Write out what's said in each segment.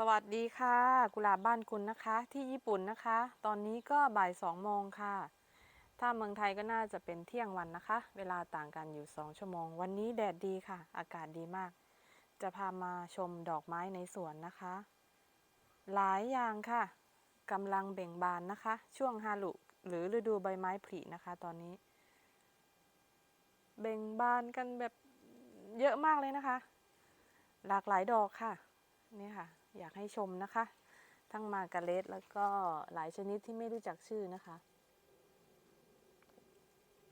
สวัสดีค่ะ กุหลาบบ้านคุณนะคะ ที่ญี่ปุ่นนะคะ ตอนนี้ก็บ่ายสองโมงค่ะ ถ้าเมืองไทยก็น่าจะเป็นเที่ยงวันนะคะ เวลาต่างกันอยู่สองชั่วโมง วันนี้แดดดีค่ะ อากาศดีมาก จะพามาชมดอกไม้ในสวนนะคะ หลายอย่างค่ะกำลังเบ่งบานนะคะ ช่วงฮารุหรือฤดูใบไม้ผลินะคะ ตอนนี้ เบ่งบานกันแบบเยอะมากเลยนะคะ หลากหลายดอกค่ะ นี่ค่ะ อยากให้ชมนะคะ ทั้งมาการเลตแล้วก็หลายชนิดที่ไม่รู้จักชื่อนะคะ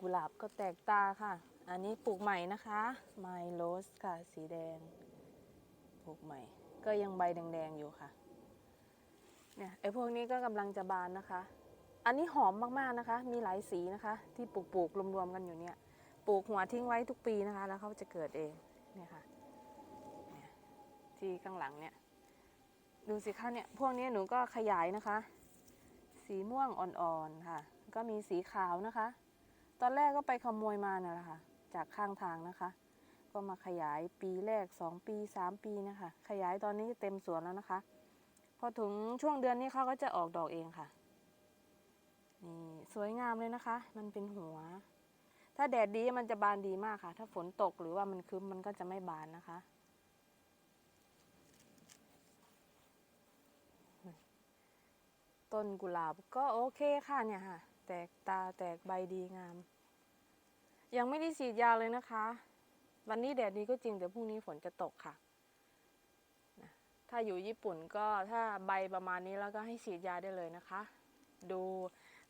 กุหลาบก็แตกตาค่ะ อันนี้ปลูกใหม่นะคะไมโลสค่ะ สีแดง ปลูกใหม่ ก็ยังใบแดงๆอยู่ค่ะ เนี่ยไอ้พวกนี้ก็กำลังจะบานนะคะ อันนี้หอมมากๆนะคะ มีหลายสีนะคะ ที่ปลูกปลูกๆรวมๆกันอยู่เนี่ย ปลูกหัวทิ้งไว้ทุกปีนะคะ แล้วเขาจะเกิดเอง เนี่ยค่ะ ที่ข้างหลังเนี่ย ดูสิคะเนี่ยพวกนี้หนูก็ขยายนะคะ สีม่วงอ่อนๆค่ะ ก็มีสีขาวนะคะ ตอนแรกก็ไปขโมยมาน่ะแหละค่ะ จากข้างทางนะคะ ก็มาขยายปีแรก 2 ปี 3 ปีนะคะ ขยายตอนนี้เต็มสวนแล้วนะคะ พอถึงช่วงเดือนนี้เขาก็จะออกดอกเองค่ะนี่สวยงามเลยนะคะ มันเป็นหัว ถ้าแดดดีมันจะบานดีมากค่ะ ถ้าฝนตกหรือว่ามันครึ้มมันก็จะไม่บานนะคะ ต้นกุหลาบก็โอเคค่ะเนี่ยค่ะ แตกตาแตกใบดีงาม ยังไม่ได้ฉีดยาเลยนะคะ วันนี้แดดดีก็จริงแต่พรุ่งนี้ฝนจะตกค่ะ ถ้าอยู่ญี่ปุ่นก็ถ้าใบประมาณนี้แล้วก็ให้ฉีดยาได้เลยนะคะ ดู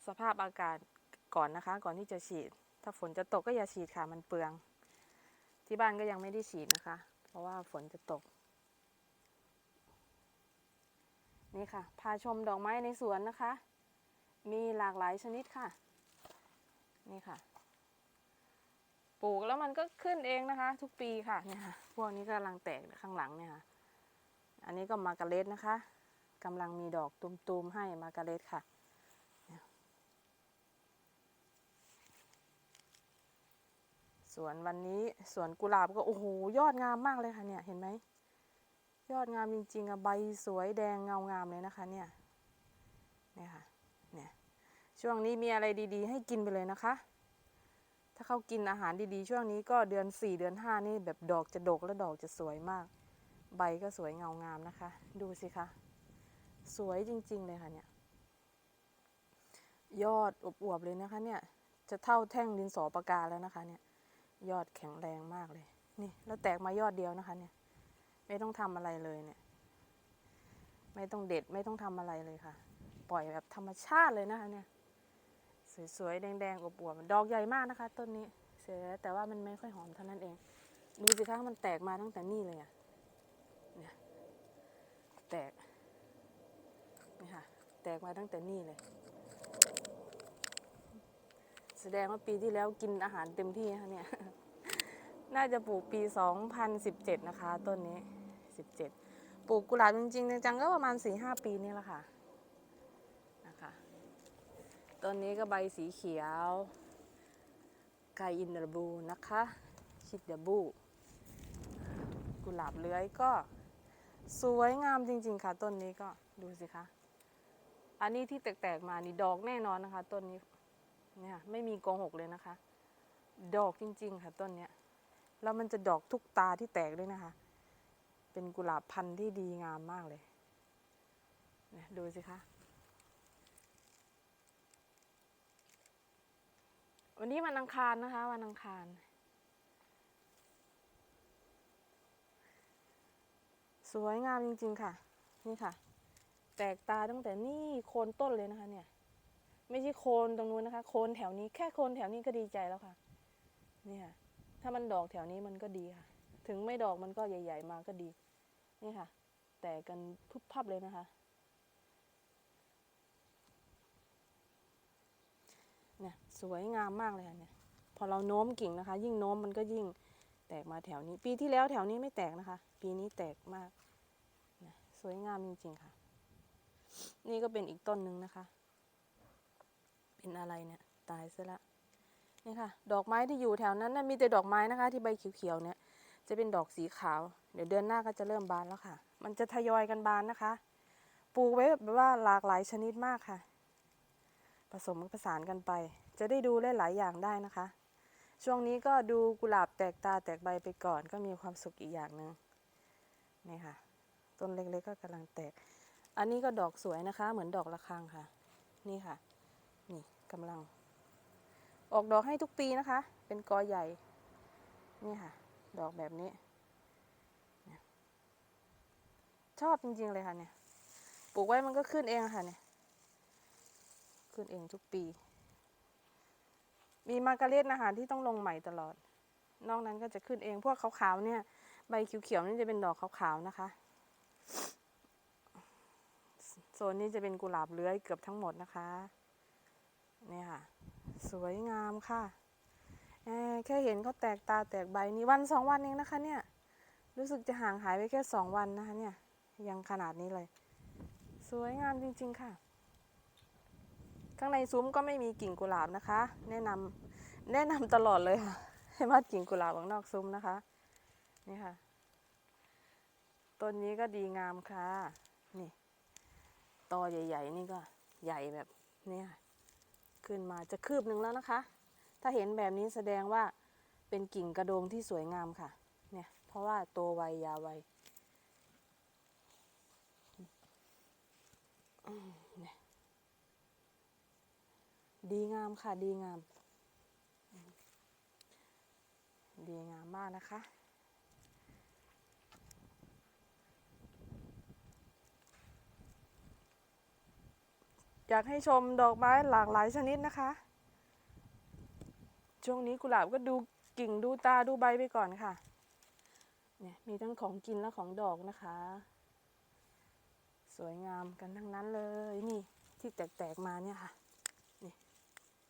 สภาพอากาศก่อนนะคะ ก่อนที่จะฉีด ถ้าฝนจะตกก็อย่าฉีดค่ะมันเปลือง ที่บ้านก็ยังไม่ได้ฉีดนะคะ เพราะว่าฝนจะตก นี่ค่ะ พาชมดอกไม้ในสวนนะคะ มีหลากหลายชนิดค่ะ นี่ค่ะ ปลูกแล้วมันก็ขึ้นเองนะคะ ทุกปีค่ะเนี่ยค่ะ พวกนี้กำลังแตกข้างหลังเนี่ยค่ะ อันนี้ก็มาการเล็ตนะคะกำลังมีดอกตุมๆให้มาการเล็ตค่ะสวนวันนี้สวนกุหลาบก็โอ้โหยอดงามมากเลยค่ะเนี่ยเห็นไหม ยอดงามจริงๆอะใบสวยแดงเงางามเลยนะคะเนี่ยเนี่ยค่ะเนี่ยช่วงนี้มีอะไรดีๆ ให้กินไปเลยนะคะ ถ้าเขากินอาหารดีๆ ช่วงนี้ก็เดือน 4 เดือน 5 นี่แบบดอกจะดกและดอกจะสวยมาก ใบก็สวยเงางามนะคะ ดูสิคะสวยจริง ๆ เลยค่ะเนี่ยยอดอวบๆเลยนะคะเนี่ยจะเท่าแท่งดินสอปากกาแล้วนะคะเนี่ยยอดแข็งแรงมากเลยนี่แล้วแตกมายอดเดียวนะคะเนี่ย ไม่ต้องทำอะไรเลยเนี่ย ไม่ต้องเด็ดไม่ต้องทำอะไรเลยค่ะ ปล่อยแบบธรรมชาติเลยนะคะเนี่ย สวยๆ แดงๆ อบอวบๆดอกใหญ่มากนะคะ ต้นนี้ เสียแต่ว่ามันไม่ค่อยหอมเท่านั้นเอง ดูสิคะมันแตกมาตั้งแต่นี่เลยอะเนี่ย แตก นี่ค่ะ แตกมาตั้งแต่นี่เลย แสดงว่าปีที่แล้วกินอาหารเต็มที่นะคะเนี่ยน่าจะปลูกปี 2017 นะคะ ต้นนี้ 17 ปลูกกุหลาบจริงๆจังๆก็ประมาณ 4-5 ปีนี่แหละค่ะนะคะต้นนี้ก็ใบสีเขียวไกอินเดอร์บูนะคะชิดเดบูกุหลาบเลื้อยก็สวยงามจริงๆค่ะ ต้นนี้ก็ดูสิคะ อันนี้ที่แตกๆมานี่ดอกแน่นอนนะคะ ต้นนี้เนี่ยไม่มีโกหกเลยนะคะ ดอกจริง ๆ ค่ะต้นเนี้ยแล้วมันจะดอกทุกตาที่แตกด้วยนะคะ เป็นกุหลาบพันธุ์ที่ดีงามมากเลยนี่ยดูสิคะ วันนี้วันอังคารนะคะ วันอังคาร สวยงามจริง ๆ ค่ะ นี่ค่ะ แตกตาตั้งแต่นี่โคนต้นเลยนะคะ เนี่ย ไม่ใช่โคนตรงนู้นนะคะ โคนแถวนี้แค่โคนแถวนี้ก็ดีใจแล้วค่ะเนี่ยถ้ามันดอกแถวนี้มันก็ดีค่ะ ถึงไม่ดอกมันก็ใหญ่ ๆ มาก็ดี นี่ค่ะ แตกกันพุบพับเลยนะคะ เนี่ยสวยงามมากเลยค่ะเนี่ยพอเราโน้มกิ่งนะคะ ยิ่งโน้มมันก็ยิ่งแตกมาแถวนี้ ปีที่แล้วแถวนี้ไม่แตกนะคะ ปีนี้แตกมากนะสวยงามจริงๆค่ะ นี่ก็เป็นอีกต้นหนึ่งนะคะ เป็นอะไรเนี่ยตายซะละนี่ค่ะ ดอกไม้ที่อยู่แถวนั้นนะมีแต่ดอกไม้นะคะ ที่ใบเขียวๆเนี่ย จะเป็นดอกสีขาว เดี๋ยวเดือนหน้าก็จะเริ่มบานแล้วค่ะ มันจะทยอยกันบานนะคะ ปลูกไว้แบบว่าหลากหลายชนิดมากค่ะ ผสมผสานกันไป จะได้ดูหลายอย่างได้นะคะ ช่วงนี้ก็ดูกุหลาบแตกตาแตกใบไปก่อนก็มีความสุขอีกอย่างหนึ่งนี่ค่ะ ต้นเล็กๆก็กำลังแตก อันนี้ก็ดอกสวยนะคะ เหมือนดอกระฆังค่ะ นี่ค่ะ นี่กำลัง ออกดอกให้ทุกปีนะคะ เป็นกอใหญ่ นี่ค่ะ ดอกแบบนี้ ชอบจริงๆเลยค่ะเนี่ย ปลูกไว้มันก็ขึ้นเองค่ะเนี่ย ขึ้นเองทุกปี มีมาการเร็ตอาหารที่ต้องลงใหม่ตลอด นอกนั้นก็จะขึ้นเอง พวกขาวๆเนี่ย ใบเขียวๆนี่จะเป็นดอกขาวๆนะคะ โซนนี้จะเป็นกุหลาบเลื้อยเกือบทั้งหมดนะคะ นี่ค่ะ สวยงามค่ะ แค่เห็นเขาแตกตาแตกใบนี่วันสองวันเองนะคะเนี่ย รู้สึกจะห่างหายไปแค่สองวันนะคะเนี่ย ยังขนาดนี้เลย สวยงามจริง ๆค่ะ ข้างในซุ้มก็ไม่มีกิ่งกุหลาบนะคะ แนะนำแนะนำตลอดเลยค่ะ ให้มากิ่งกุหลาบข้างนอกซุ้มนะคะ นี่ค่ะ ต้นนี้ก็ดีงามค่ะ นี่ตอใหญ่ ๆ นี่ก็ใหญ่แบบนี้ค่ะ ขึ้นมาจะคืบหนึ่งแล้วนะคะ ถ้าเห็นแบบนี้แสดงว่าเป็นกิ่งกระโดงที่สวยงามค่ะ เนี่ย เพราะว่าโตไวยาวไวดีงามค่ะดีงาม ดีงามมากนะคะ อยากให้ชมดอกไม้หลากหลายชนิดนะคะ ช่วงนี้กุหลาบก็ดูกิ่งดูตาดูใบไปก่อนค่ะ เนี่ยมีทั้งของกินและของดอกนะคะ สวยงามกันทั้งนั้นเลยนี่ที่แตกๆมาเนี่ยค่ะนี่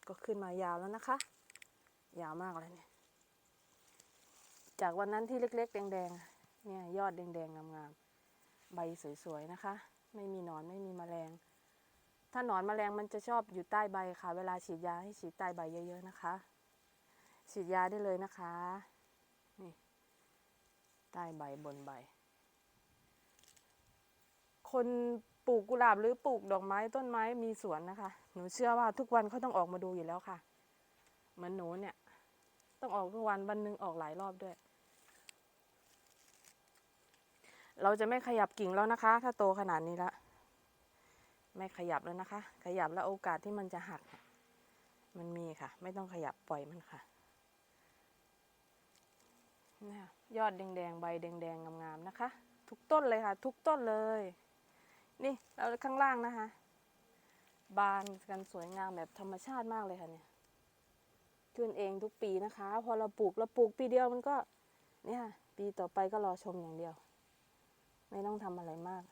ก็ขึ้นมายาวแล้วนะคะ ยาวมากเลยเนี่ย จากวันนั้นที่เล็กๆ แดงๆเนี่ยยอดแดงๆงามๆใบสวยๆนะคะ ไม่มีหนอนไม่มีแมลง ถ้าหนอนแมลงมันจะชอบอยู่ใต้ใบค่ะ เวลาฉีดยาให้ฉีดใต้ใบเยอะ ๆนะคะ ฉีดยาได้เลยนะคะ นี่ใต้ใบบนใบ คนปลูกกุหลาบหรือปลูกดอกไม้ต้นไม้มีสวนนะคะ หนูเชื่อว่าทุกวันเขาต้องออกมาดูอยู่แล้วค่ะ เหมือนหนูเนี่ย ต้องออกทุกวันวันหนึ่งออกหลายรอบด้วย เราจะไม่ขยับกิ่งแล้วนะคะ ถ้าโตขนาดนี้ละไม่ขยับแล้วนะคะ ขยับแล้วโอกาสที่มันจะหัก มันมีค่ะ ไม่ต้องขยับปล่อยมันค่ะ นี่ค่ะยอดแดงๆใบแดงๆงามๆนะคะ ทุกต้นเลยค่ะ ทุกต้นเลย นี่แล้วข้างล่างนะคะ บานกันสวยงามแบบธรรมชาติมากเลยค่ะเนี่ยขึ้นเองทุกปีนะคะ พอเราปลูกเราปลูกปีเดียวมันก็เนี่ยค่ะปีต่อไปก็รอชมอย่างเดียว ไม่ต้องทำอะไรมาก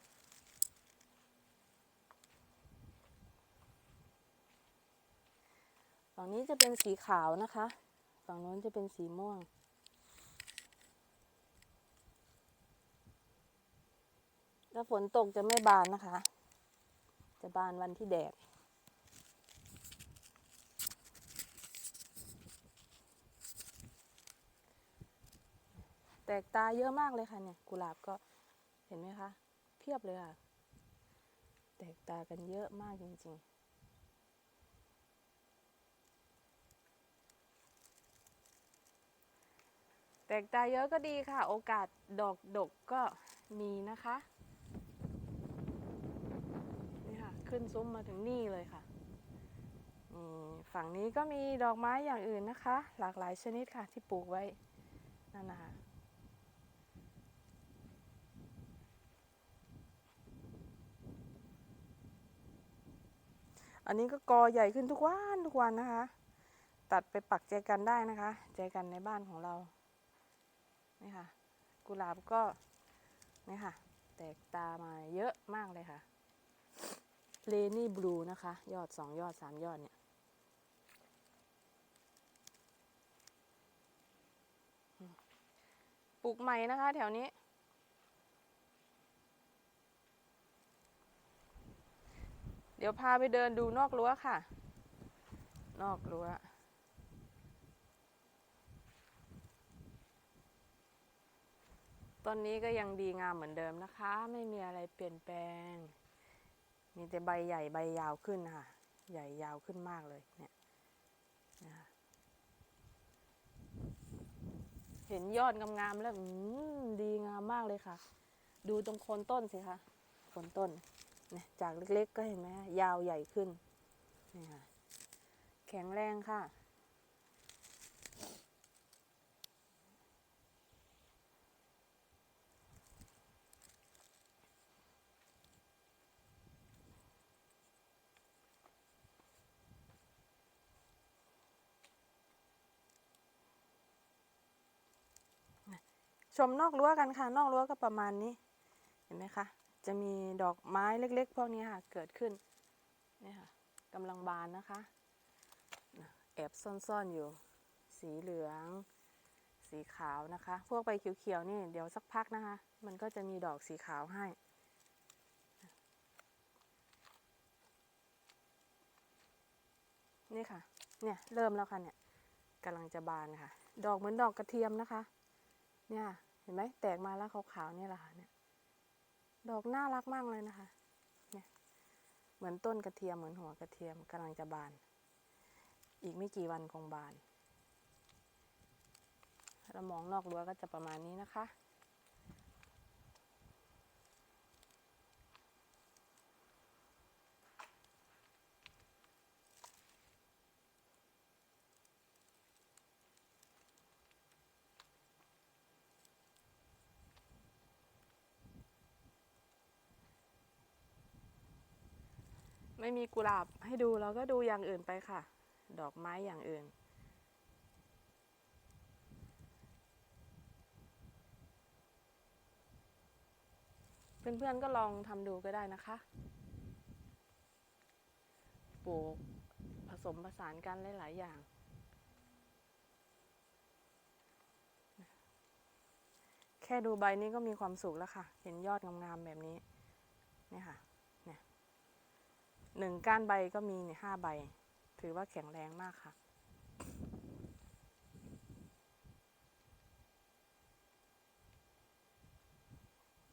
ฝั่งนี้จะเป็นสีขาวนะคะ ฝั่งโน้นจะเป็นสีม่วง ถ้าฝนตกจะไม่บานนะคะ จะบานวันที่แดด แตกตาเยอะมากเลยค่ะเนี่ย กุหลาบก็เห็นไหมคะ เพียบเลยค่ะ แตกตากันเยอะมากจริงๆแตกตาเยอะก็ดีค่ะ โอกาสดอกดกก็มีนะคะนี่ค่ะ ขึ้นซุ้มมาถึงนี่เลยค่ะนี่ฝั่งนี้ก็มีดอกไม้อย่างอื่นนะคะ หลากหลายชนิดค่ะที่ปลูกไว้นั่นนะคะอันนี้ก็กอใหญ่ขึ้นทุกวันทุกวันนะคะ ตัดไปปักแจกันได้นะคะ แจกันในบ้านของเรานี่ค่ะ กุหลาบก็นี่ค่ะ แตกตามาเยอะมากเลยค่ะ เลนี่บลูนะคะ ยอดสองยอดสามยอดเนี่ย ปลูกใหม่นะคะ แถวนี้ เดี๋ยวพาไปเดินดูนอกรั้วค่ะ นอกรั้วต้นนี้ก็ยังดีงามเหมือนเดิมนะคะ ไม่มีอะไรเปลี่ยนแปลง มีแต่ใบใหญ่ใบยาวขึ้นนะคะใหญ่ยาวขึ้นมากเลยเนี่ยนะคะเห็นยอดงามๆแล้วอืมดีงามมากเลยค่ะ ดูตรงโคนต้นสิคะโคนต้นเนี่ยจากเล็กๆก็เห็นไหมคะยาวใหญ่ขึ้นนี่ค่ะแข็งแรงค่ะ ชมนอกรั้วกันค่ะ นอกรั้วก็ประมาณนี้ เห็นไหมคะ จะมีดอกไม้เล็ก ๆ พวกนี้ค่ะ เกิดขึ้น นี่ค่ะกำลังบานนะคะ แอบซ่อนๆอยู่ สีเหลือง สีขาวนะคะ พวกใบเขียวๆนี่เดี๋ยวสักพักนะคะ มันก็จะมีดอกสีขาวให้นี่ค่ะ เนี่ย เริ่มแล้วค่ะเนี่ยกำลังจะบานค่ะ ดอกเหมือนดอกกระเทียมนะคะ เนี่ย ห็นไหมแตกมาแล้วขาวๆนี่แหละค่ะเนี่ย ดอกน่ารักมากเลยนะคะ เนี่ย เหมือนต้นกระเทียมเหมือนหัวกระเทียมกำลังจะบาน อีกไม่กี่วันคงบานเรามองนอกรั้วก็จะประมาณนี้นะคะ ไม่มีกุหลาบให้ดูเราก็ดูอย่างอื่นไปค่ะ ดอกไม้อย่างอื่น เพื่อนๆก็ลองทำดูก็ได้นะคะ ปลูกผสมผสานกันหลาย ๆ อย่าง แค่ดูใบนี้ก็มีความสุขแล้วค่ะ เห็นยอดงามๆแบบนี้นี่ค่ะ หนึ่งก้านใบก็มีเนี่ยห้าใบ ถือว่าแข็งแรงมากค่ะ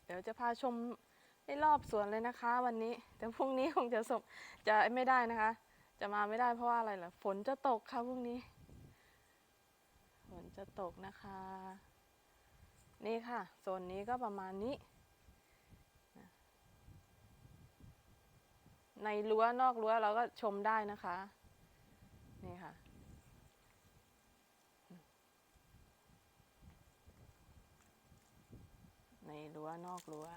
เดี๋ยวจะพาชมได้รอบสวนเลยนะคะ วันนี้ แต่พรุ่งนี้คงจะสมจะไม่ได้นะคะ จะมาไม่ได้เพราะว่าอะไรล่ะ ฝนจะตกค่ะพรุ่งนี้ ฝนจะตกนะคะ นี่ค่ะโซนนี้ก็ประมาณนี้ ในรั้วนอกรั้วเราก็ชมได้นะคะ นี่ค่ะ ในรั้วนอกรั้ว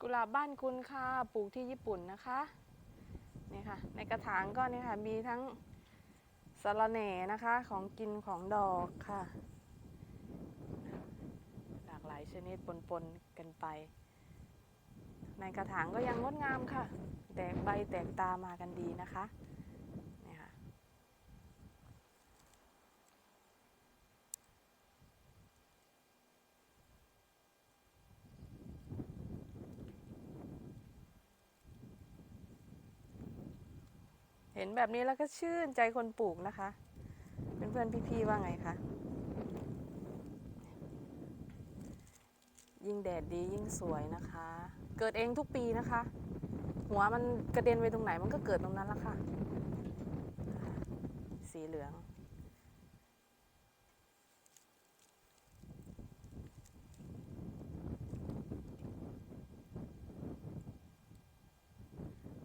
กุหลาบบ้านคุณค่ะปลูกที่ญี่ปุ่นนะคะ นี่ค่ะ ในกระถางก็นี่ค่ะ มีทั้ง สะระแหน่นะคะของกินของดอกค่ะ หลากหลายชนิดปนๆกันไป ในกระถางก็ยังงดงามค่ะ แตกใบแตกตามากันดีนะคะนี่ค่ะ เห็ นแบบนี้แล้วก็ชื่นใจคนปลูกนะคะเพื่อนๆพี่ๆว่าไงคะยิ่งแดดดียิ่งสวยนะคะ เกิดเองทุกปีนะคะ หัวมันกระเด็นไปตรงไหนมันก็เกิดตรงนั้นละค่ะ สีเหลือง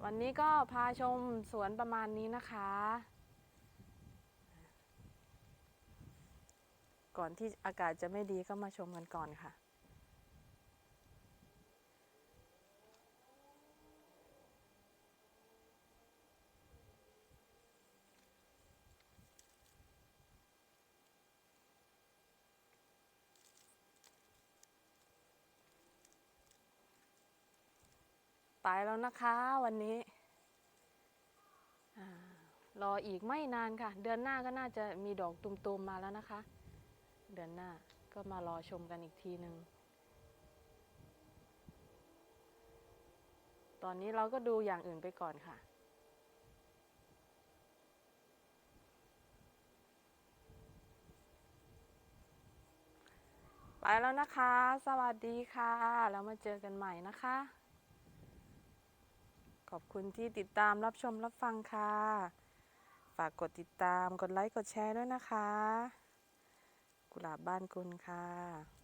วันนี้ก็พาชมสวนประมาณนี้นะคะ ก่อนที่อากาศจะไม่ดีก็มาชมกันก่อนค่ะ ตายแล้วนะคะวันนี้รออีกไม่นานค่ะ เดือนหน้าก็น่าจะมีดอกตุมๆมาแล้วนะคะ เดือนหน้าก็มารอชมกันอีกทีหนึ่งตอนนี้เราก็ดูอย่างอื่นไปก่อนค่ะ ไปแล้วนะคะ สวัสดีค่ะ แล้วมาเจอกันใหม่นะคะ ขอบคุณที่ติดตามรับชมรับฟังค่ะ ฝากกดติดตามกดไลค์กดแชร์ด้วยนะคะ กุหลาบบ้านคุณค่ะ